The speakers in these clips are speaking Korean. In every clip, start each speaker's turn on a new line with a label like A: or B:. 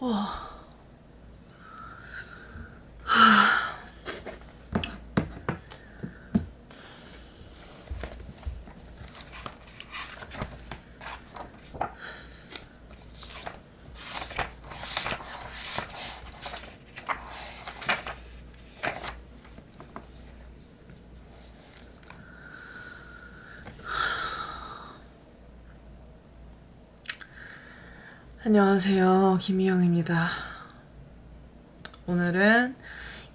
A: 와. 안녕하세요. 김희영입니다. 오늘은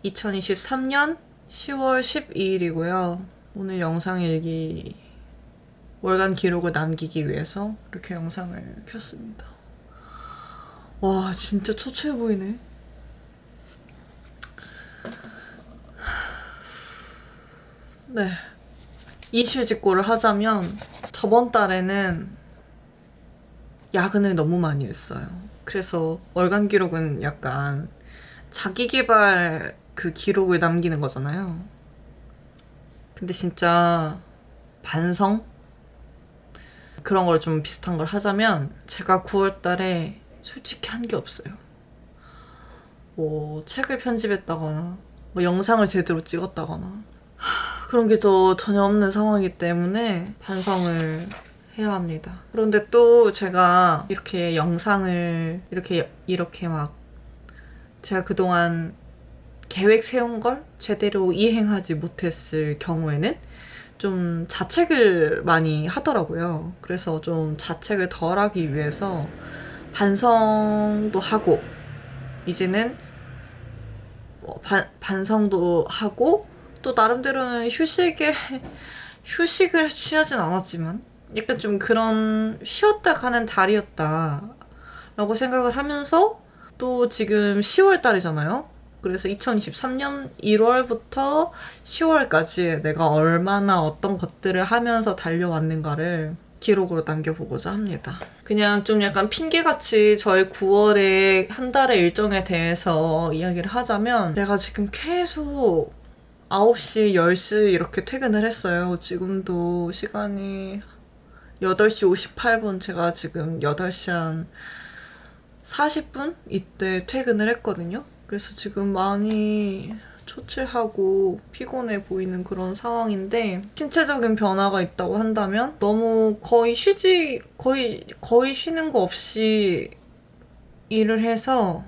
A: 2023년 10월 12일이고요. 오늘 영상 일기 월간 기록을 남기기 위해서 이렇게 영상을 켰습니다. 와, 진짜 초췌해 보이네. 네. 이실직고를 하자면 저번 달에는 야근을 너무 많이 했어요. 그래서 월간 기록은 약간 자기 개발 그 기록을 남기는 거잖아요. 근데 진짜 반성? 그런 걸 좀 비슷한 걸 하자면 제가 9월 달에 솔직히 한 게 없어요. 뭐 책을 편집했다거나 뭐 영상을 제대로 찍었다거나 하, 그런 게 저 전혀 없는 상황이기 때문에 반성을 해야 합니다. 그런데 또 제가 이렇게 영상을 이렇게 이렇게 막 제가 그동안 계획 세운 걸 제대로 이행하지 못했을 경우에는 좀 자책을 많이 하더라고요. 그래서 좀 자책을 덜 하기 위해서 반성도 하고 이제는 뭐 반, 반성도 하고 또 나름대로는 휴식에 휴식을 취하진 않았지만 약간 좀 그런 쉬었다 가는 달이었다 라고 생각을 하면서 또 지금 10월 달이잖아요. 그래서 2023년 1월부터 10월까지 내가 얼마나 어떤 것들을 하면서 달려왔는가를 기록으로 남겨보고자 합니다. 그냥 좀 약간 핑계같이 저의 9월의 한 달의 일정에 대해서 이야기를 하자면 제가 지금 계속 9시, 10시 이렇게 퇴근을 했어요. 지금도 시간이 8시 58분 제가 지금 8시 한 40분 이때 퇴근을 했거든요. 그래서 지금 많이 초췌하고 피곤해 보이는 그런 상황인데 신체적인 변화가 있다고 한다면 너무 거의 쉬지 거의 거의 쉬는 거 없이 일을 해서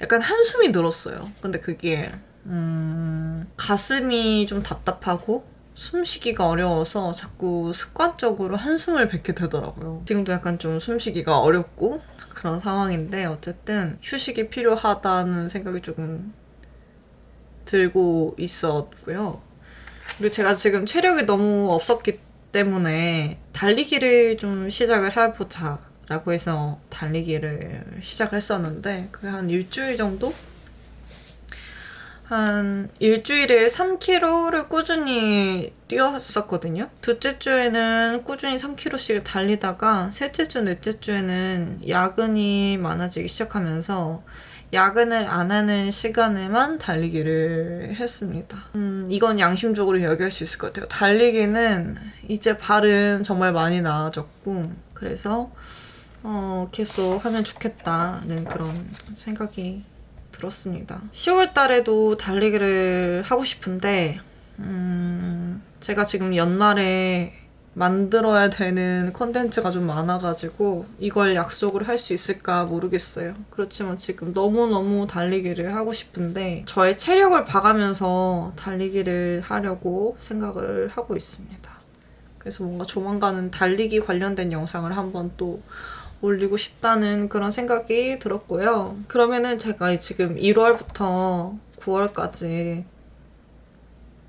A: 약간 한숨이 늘었어요. 근데 그게 음, 가슴이 좀 답답하고 숨쉬기가 어려워서 자꾸 습관적으로 한숨을 뱉게 되더라고요. 지금도 약간 좀 숨쉬기가 어렵고 그런 상황인데 어쨌든 휴식이 필요하다는 생각이 조금 들고 있었고요. 그리고 제가 지금 체력이 너무 없었기 때문에 달리기를 좀 시작을 해보자 라고 해서 달리기를 시작을 했었는데 그게 한 일주일 정도 한 일주일에 3km를 꾸준히 뛰었었거든요. 둘째 주에는 꾸준히 3km씩 달리다가 셋째 주, 넷째 주에는 야근이 많아지기 시작하면서 야근을 안 하는 시간에만 달리기를 했습니다. 음, 이건 양심적으로 이야기할 수 있을 것 같아요. 달리기는 이제 발은 정말 많이 나아졌고, 그래서, 어, 계속 하면 좋겠다는 그런 생각이 들었습니다. 10월 달에도 달리기를 하고 싶은데, 음, 제가 지금 연말에 만들어야 되는 컨텐츠가 좀 많아가지고 이걸 약속을 할 수 있을까 모르겠어요. 그렇지만 지금 너무너무 달리기를 하고 싶은데 저의 체력을 봐가면서 달리기를 하려고 생각을 하고 있습니다. 그래서 뭔가 조만간은 달리기 관련된 영상을 한번 또 올리고 싶다는 그런 생각이 들었고요. 그러면은 제가 지금 1월부터 9월까지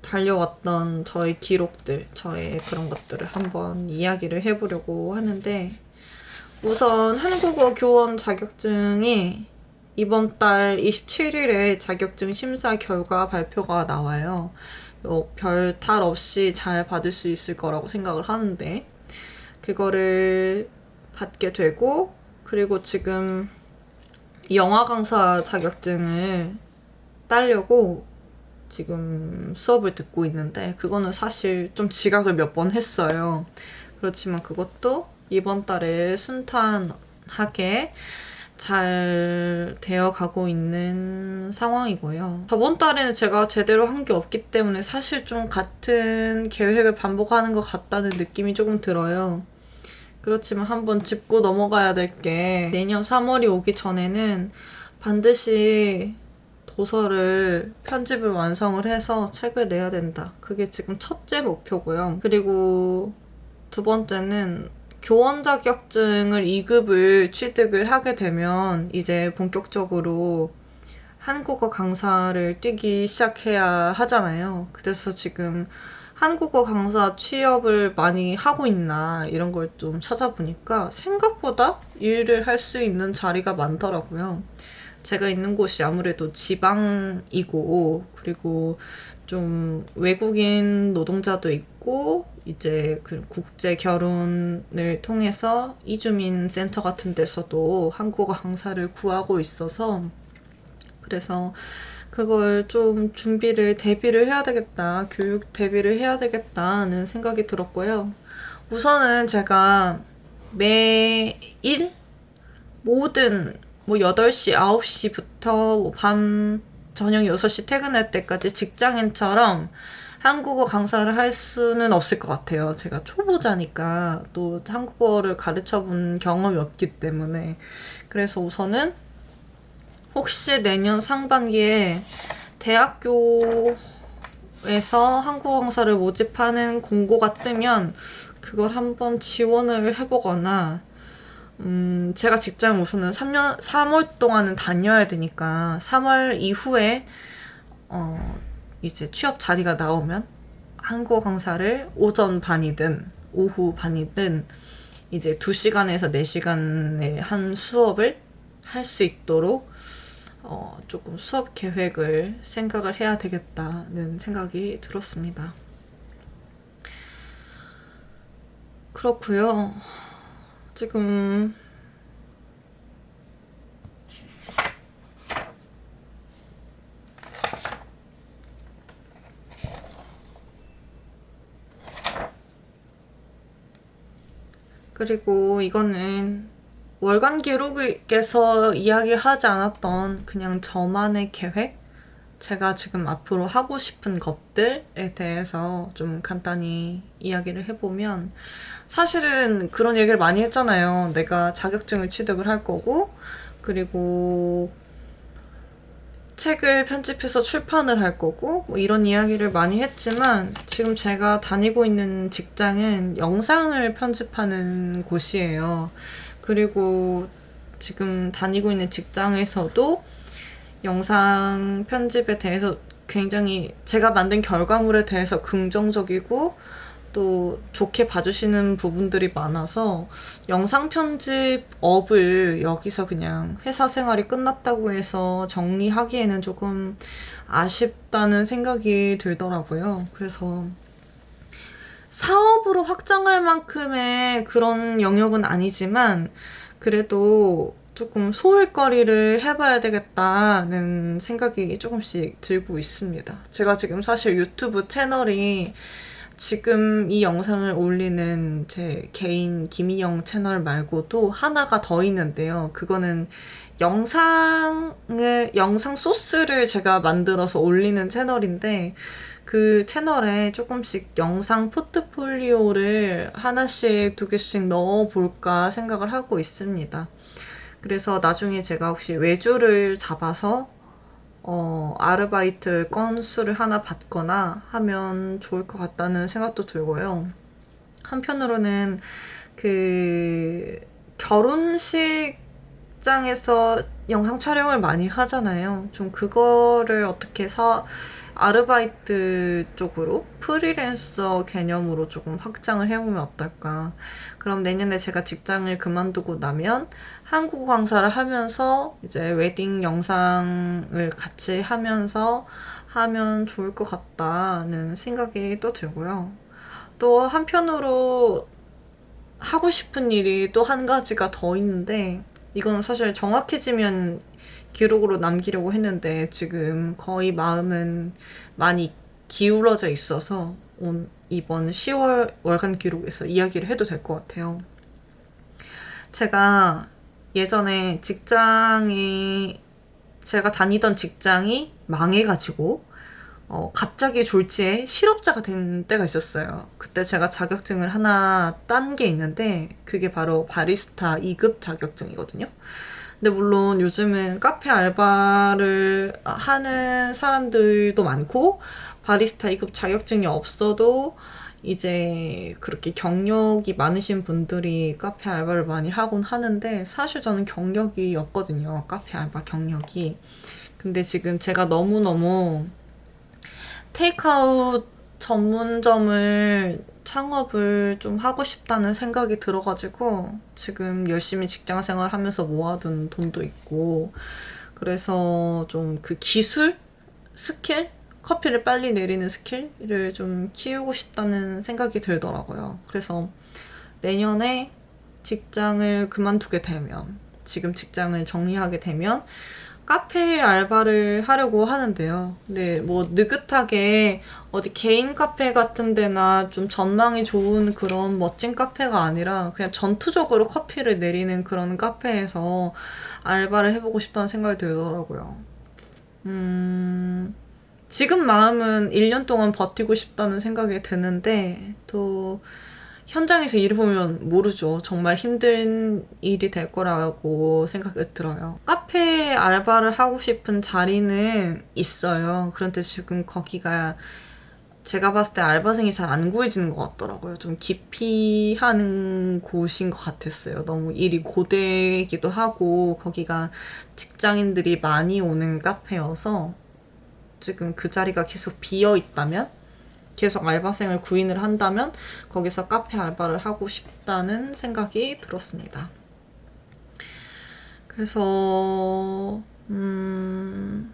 A: 달려왔던 저의 기록들, 저의 그런 것들을 한번 이야기를 해보려고 하는데, 우선 한국어 교원 자격증이 이번 달 27일에 자격증 심사 결과 발표가 나와요. 어, 별탈 없이 잘 받을 수 있을 거라고 생각을 하는데, 그거를 받게 되고, 그리고 지금 영화 강사 자격증을 따려고 지금 수업을 듣고 있는데 그거는 사실 좀 지각을 몇 번 했어요. 그렇지만 그것도 이번 달에 순탄하게 잘 되어 가고 있는 상황이고요. 저번 달에는 제가 제대로 한 게 없기 때문에 사실 좀 같은 계획을 반복하는 것 같다는 느낌이 조금 들어요. 그렇지만 한번 짚고 넘어가야 될 게 내년 3월이 오기 전에는 반드시 도서를 편집을 완성을 해서 책을 내야 된다. 그게 지금 첫째 목표고요. 그리고 두 번째는 교원 자격증을 2급을 취득을 하게 되면 이제 본격적으로 한국어 강사를 뛰기 시작해야 하잖아요. 그래서 지금 한국어 강사 취업을 많이 하고 있나 이런 걸 좀 찾아보니까 생각보다 일을 할 수 있는 자리가 많더라고요. 제가 있는 곳이 아무래도 지방이고 그리고 좀 외국인 노동자도 있고 이제 그 국제 결혼을 통해서 이주민 센터 같은 데서도 한국어 강사를 구하고 있어서 그래서 그걸 좀 준비를 대비를 해야 되겠다 교육 대비를 해야 되겠다는 생각이 들었고요 우선은 제가 매일 모든 뭐 8시, 9시부터 뭐밤 저녁 6시 퇴근할 때까지 직장인처럼 한국어 강사를 할 수는 없을 것 같아요. 제가 초보자니까 또 한국어를 가르쳐 본 경험이 없기 때문에. 그래서 우선은 혹시 내년 상반기에 대학교에서 한국어 강사를 모집하는 공고가 뜨면 그걸 한번 지원을 해보거나 음, 제가 직장 우선은 3년, 3월 동안은 다녀야 되니까 3월 이후에 어, 이제 취업 자리가 나오면 한국어 강사를 오전 반이든 오후 반이든 이제 2시간에서 4시간의 한 수업을 할 수 있도록 어, 조금 수업 계획을 생각을 해야 되겠다는 생각이 들었습니다. 그렇고요. 지금 그리고 이거는 월간 기록에서 이야기하지 않았던 그냥 저만의 계획? 제가 지금 앞으로 하고 싶은 것들에 대해서 좀 간단히 이야기를 해보면 사실은 그런 얘기를 많이 했잖아요. 내가 자격증을 취득을 할 거고, 그리고 책을 편집해서 출판을 할 거고, 뭐 이런 이야기를 많이 했지만, 지금 제가 다니고 있는 직장은 영상을 편집하는 곳이에요. 그리고 지금 다니고 있는 직장에서도 영상 편집에 대해서 굉장히 제가 만든 결과물에 대해서 긍정적이고 또 좋게 봐주시는 부분들이 많아서 영상 편집 업을 여기서 그냥 회사 생활이 끝났다고 해서 정리하기에는 조금 아쉽다는 생각이 들더라고요. 그래서 사업으로 확장할 만큼의 그런 영역은 아니지만 그래도 조금 소일거리를 해봐야 되겠다는 생각이 조금씩 들고 있습니다. 제가 지금 사실 유튜브 채널이 지금 이 영상을 올리는 제 개인 김희영 채널 말고도 하나가 더 있는데요. 그거는 영상을, 영상 소스를 제가 만들어서 올리는 채널인데, 그 채널에 조금씩 영상 포트폴리오를 하나씩 두 개씩 넣어볼까 생각을 하고 있습니다. 그래서 나중에 제가 혹시 외주를 잡아서 어, 아르바이트 건수를 하나 받거나 하면 좋을 것 같다는 생각도 들고요. 한편으로는 그 결혼식장에서 영상 촬영을 많이 하잖아요. 좀 그거를 어떻게 사, 아르바이트 쪽으로 프리랜서 개념으로 조금 확장을 해보면 어떨까. 그럼 내년에 제가 직장을 그만두고 나면 한국어 강사를 하면서 이제 웨딩 영상을 같이 하면서 하면 좋을 것 같다는 생각이 또 들고요. 또 한편으로 하고 싶은 일이 또 한 가지가 더 있는데 이건 사실 정확해지면 기록으로 남기려고 했는데 지금 거의 마음은 많이 기울어져 있어서 온 이번 10월 월간 기록에서 이야기를 해도 될 것 같아요. 제가 예전에 직장이 제가 다니던 직장이 망해가지고 어, 갑자기 졸지에 실업자가 된 때가 있었어요. 그때 제가 자격증을 하나 딴 게 있는데 그게 바로 바리스타 2급 자격증이거든요. 근데 물론 요즘은 카페 알바를 하는 사람들도 많고 바리스타 2급 자격증이 없어도 이제 그렇게 경력이 많으신 분들이 카페 알바를 많이 하곤 하는데 사실 저는 경력이 없거든요. 카페 알바 경력이. 근데 지금 제가 너무너무 테이크아웃 전문점을 창업을 좀 하고 싶다는 생각이 들어가지고 지금 열심히 직장 생활 하면서 모아둔 돈도 있고 그래서 좀 그 기술? 스킬? 커피를 빨리 내리는 스킬을 좀 키우고 싶다는 생각이 들더라고요. 그래서 내년에 직장을 그만두게 되면, 지금 직장을 정리하게 되면, 카페 알바를 하려고 하는데요. 근데 뭐 느긋하게 어디 개인 카페 같은 데나 좀 전망이 좋은 그런 멋진 카페가 아니라 그냥 전투적으로 커피를 내리는 그런 카페에서 알바를 해보고 싶다는 생각이 들더라고요. 음, 지금 마음은 1년 동안 버티고 싶다는 생각이 드는데, 또, 현장에서 일을 보면 모르죠. 정말 힘든 일이 될 거라고 생각이 들어요. 카페 알바를 하고 싶은 자리는 있어요. 그런데 지금 거기가 제가 봤을 때 알바생이 잘 안 구해지는 것 같더라고요. 좀 기피하는 곳인 것 같았어요. 너무 일이 고되기도 하고, 거기가 직장인들이 많이 오는 카페여서 지금 그 자리가 계속 비어 있다면 계속 알바생을 구인을 한다면 거기서 카페 알바를 하고 싶다는 생각이 들었습니다. 그래서 음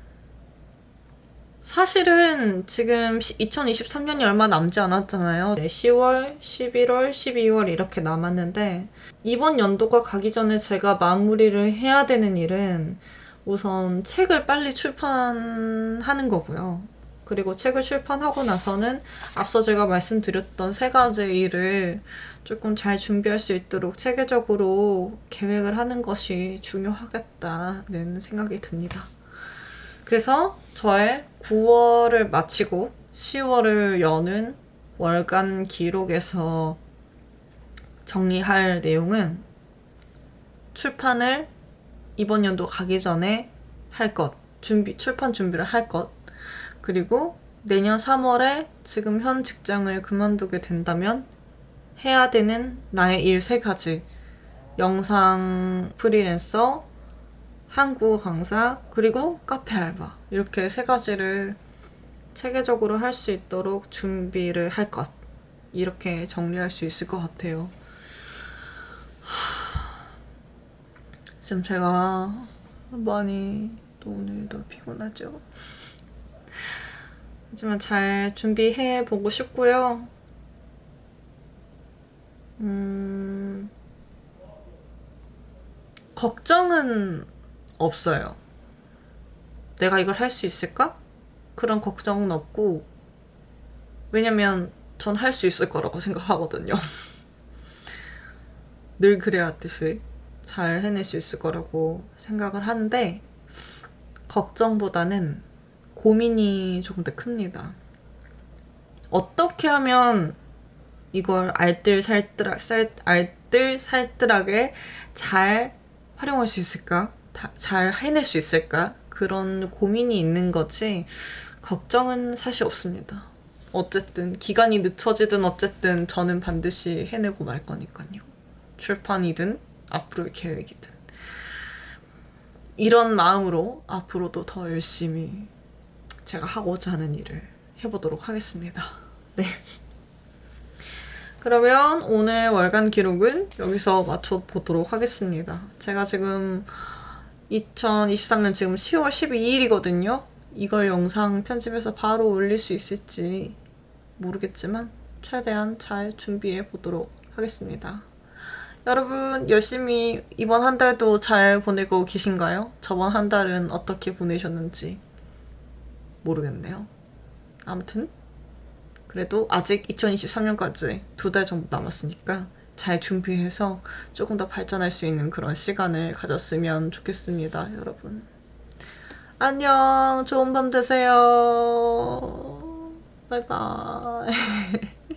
A: 사실은 지금 2023년이 얼마 남지 않았잖아요. 10월, 11월, 12월 이렇게 남았는데 이번 연도가 가기 전에 제가 마무리를 해야 되는 일은 우선 책을 빨리 출판하는 거고요. 그리고 책을 출판하고 나서는 앞서 제가 말씀드렸던 세 가지 일을 조금 잘 준비할 수 있도록 체계적으로 계획을 하는 것이 중요하겠다는 생각이 듭니다. 그래서 저의 9월을 마치고 10월을 여는 월간 기록에서 정리할 내용은 출판을 이번 연도 가기 전에 할 것, 준비, 출판 준비를 할 것, 그리고 내년 3월에 지금 현 직장을 그만두게 된다면 해야 되는 나의 일 세 가지. 영상 프리랜서, 한국어 강사, 그리고 카페 알바. 이렇게 세 가지를 체계적으로 할 수 있도록 준비를 할 것. 이렇게 정리할 수 있을 것 같아요. 지금 제가 많이 또 오늘도 피곤하죠. 하지만 잘 준비해 보고 싶고요. 음, 걱정은 없어요. 내가 이걸 할 수 있을까? 그런 걱정은 없고, 왜냐면 전 할 수 있을 거라고 생각하거든요. 늘 그래왔듯이. 잘 해낼 수 있을 거라고 생각을 하는데 걱정보다는 고민이 조금 더 큽니다. 어떻게 하면 이걸 알뜰살뜰 살, 알뜰살뜰하게 잘 활용할 수 있을까? 다, 잘 해낼 수 있을까? 그런 고민이 있는 거지 걱정은 사실 없습니다. 어쨌든 기간이 늦춰지든 어쨌든 저는 반드시 해내고 말 거니까요. 출판이든 앞으로의 계획이든. 이런 마음으로 앞으로도 더 열심히 제가 하고자 하는 일을 해보도록 하겠습니다. 네. 그러면 오늘 월간 기록은 여기서 맞춰 보도록 하겠습니다. 제가 지금 2023년 지금 10월 12일이거든요. 이걸 영상 편집해서 바로 올릴 수 있을지 모르겠지만 최대한 잘 준비해 보도록 하겠습니다. 여러분 열심히 이번 한 달도 잘 보내고 계신가요? 저번 한 달은 어떻게 보내셨는지 모르겠네요. 아무튼 그래도 아직 2023년까지 두 달 정도 남았으니까 잘 준비해서 조금 더 발전할 수 있는 그런 시간을 가졌으면 좋겠습니다, 여러분. 안녕. 좋은 밤 되세요. 바이바이.